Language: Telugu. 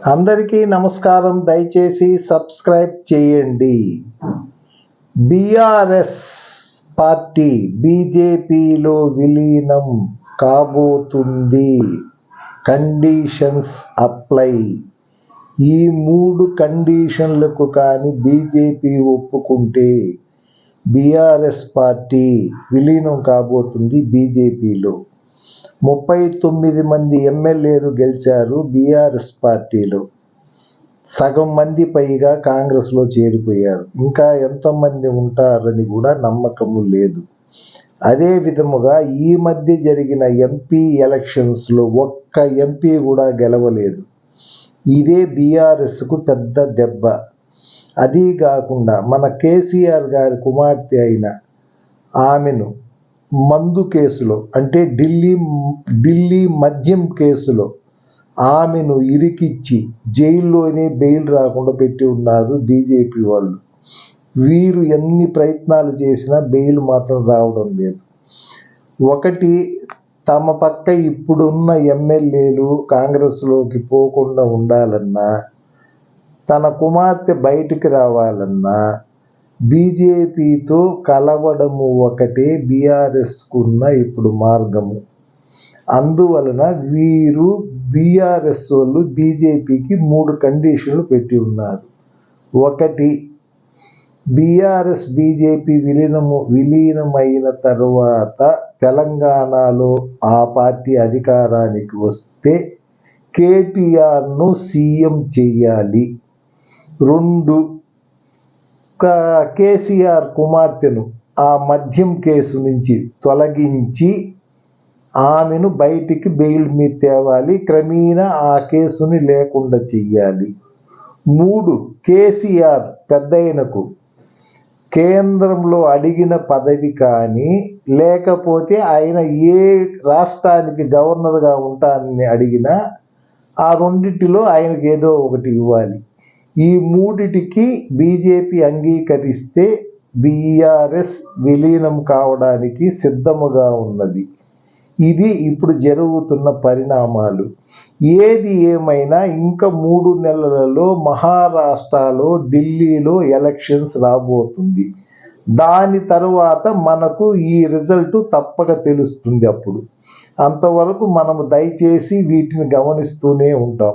అందరికీ నమస్కారం. దయచేసి సబ్స్క్రైబ్ చేయండి. బీఆర్ఎస్ పార్టీ బీజేపీలో విలీనం కాబోతుంది. Conditions apply. ఈ మూడు కండిషన్లకు కానీ బీజేపీ ఒప్పుకుంటే బీఆర్ఎస్ పార్టీ విలీనం కాబోతుంది బీజేపీలో. ముప్పై తొమ్మిది మంది ఎమ్మెల్యేలు గెలిచారు బీఆర్ఎస్ పార్టీలో. సగం మంది పైగా కాంగ్రెస్లో చేరిపోయారు. ఇంకా ఎంతమంది ఉంటారని కూడా నమ్మకము లేదు. అదే విధముగా ఈ మధ్య జరిగిన ఎంపీ ఎలక్షన్స్లో ఒక్క ఎంపీ కూడా గెలవలేదు. ఇదే బీఆర్ఎస్కు పెద్ద దెబ్బ. అది కాకుండా మన కేసీఆర్ గారి కుమార్తె అయిన ఆమెను మందు కేసులో అంటే ఢిల్లీ ఢిల్లీ మద్యం కేసులో ఆమెను ఇరికిచ్చి జైల్లోనే బెయిల్ రాకుండా పెట్టి ఉన్నారు బీజేపీ వాళ్ళు. వీరు ఎన్ని ప్రయత్నాలు చేసినా బెయిల్ మాత్రం రావడం లేదు. ఒకటి తమ పక్క ఇప్పుడున్న ఎమ్మెల్యేలు కాంగ్రెస్లోకి పోకుండా ఉండాలన్నా తన కుమార్తె బయటికి రావాలన్నా బీజేపీతో కలవడము ఒకటే బీఆర్ఎస్కున్న ఇప్పుడు మార్గము. అందువలన వీరు బీఆర్ఎస్ వాళ్ళు బీజేపీకి మూడు కండిషన్లు పెట్టి ఉన్నారు. ఒకటి బీఆర్ఎస్ బీజేపీ విలీనము విలీనమైన తరువాత తెలంగాణలో ఆ పార్టీ అధికారానికి వస్తే కేటీఆర్ను సీఎం చెయ్యాలి రెండు కేసీఆర్ కుమార్తెను ఆ మద్యం కేసు నుంచి తొలగించి ఆమెను బయటికి బెయిల్ మీద తేవాలి. క్రమేణా ఆ కేసుని లేకుండా చెయ్యాలి. మూడు కేసీఆర్ పెద్దయినకు కేంద్రంలో అడిగిన పదవి కానీ లేకపోతే ఆయన ఏ రాష్ట్రానికి గవర్నర్గా ఉంటానని అడిగినా ఆ రెండింటిలో ఆయనకి ఏదో ఒకటి ఇవ్వాలి. ఈ మూడిటికి బీజేపీ అంగీకరిస్తే బీఆర్ఎస్ విలీనం కావడానికి సిద్ధముగా ఉన్నది. ఇది ఇప్పుడు జరుగుతున్న పరిణామాలు. ఏది ఏమైనా ఇంకా మూడు నెలలలో మహారాష్ట్రలో ఢిల్లీలో ఎలక్షన్స్ రాబోతుంది. దాని తరువాత మనకు ఈ రిజల్ట్ తప్పక తెలుస్తుంది అప్పుడు. అంతవరకు మనము దయచేసి వీటిని గమనిస్తూనే ఉంటాం.